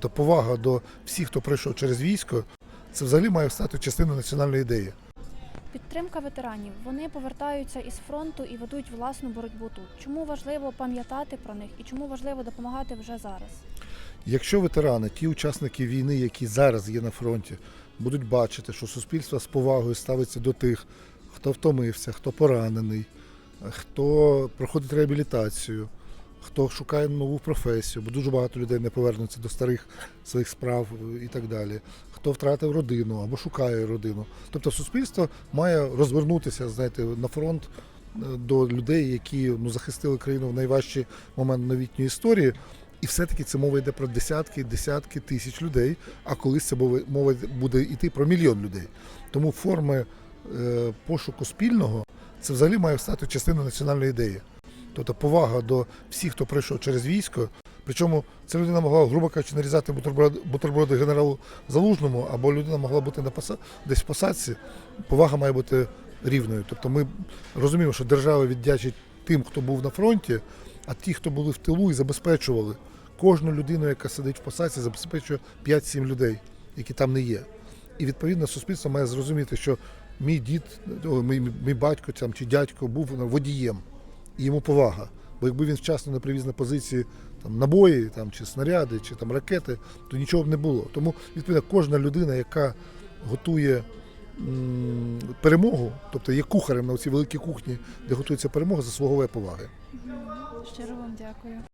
Та повага до всіх, хто пройшов через військо, це взагалі має стати частиною національної ідеї. Підтримка ветеранів. Вони повертаються із фронту і ведуть власну боротьбу тут. Чому важливо пам'ятати про них і чому важливо допомагати вже зараз? Якщо ветерани, ті учасники війни, які зараз є на фронті, будуть бачити, що суспільство з повагою ставиться до тих, хто втомився, хто поранений, хто проходить реабілітацію, хто шукає нову професію, бо дуже багато людей не повернуться до старих своїх справ і так далі, хто втратив родину або шукає родину. Тобто суспільство має розвернутися, знаєте, на фронт е, до людей, які ну, захистили країну в найважчий момент новітньої історії. І все-таки це мова йде про десятки, десятки тисяч людей, а колись це мова- буде йти про мільйон людей. Тому форми е, пошуку спільного це взагалі має стати частиною національної ідеї. Тобто повага до всіх, хто пройшов через військо. Причому ця людина могла, грубо кажучи, нарізати бутерброди, бутерброди генералу Залужному, або людина могла бути на поса- десь в посадці. Повага має бути рівною. Тобто ми розуміємо, що держава віддячить тим, хто був на фронті, а ті, хто були в тилу і забезпечували кожну людину, яка сидить в посадці, забезпечує 5-7 людей, які там не є. І відповідно суспільство має зрозуміти, що мій дід, мій, мій батько там, чи дядько був водієм, і йому повага. Бо якби він вчасно не привіз на позиції там, набої, там, чи снаряди, чи там, ракети, то нічого б не було. Тому відповідно кожна людина, яка готує м, перемогу, тобто є кухарем на цій великій кухні, де готується перемога, заслуговує поваги. Щиро вам дякую.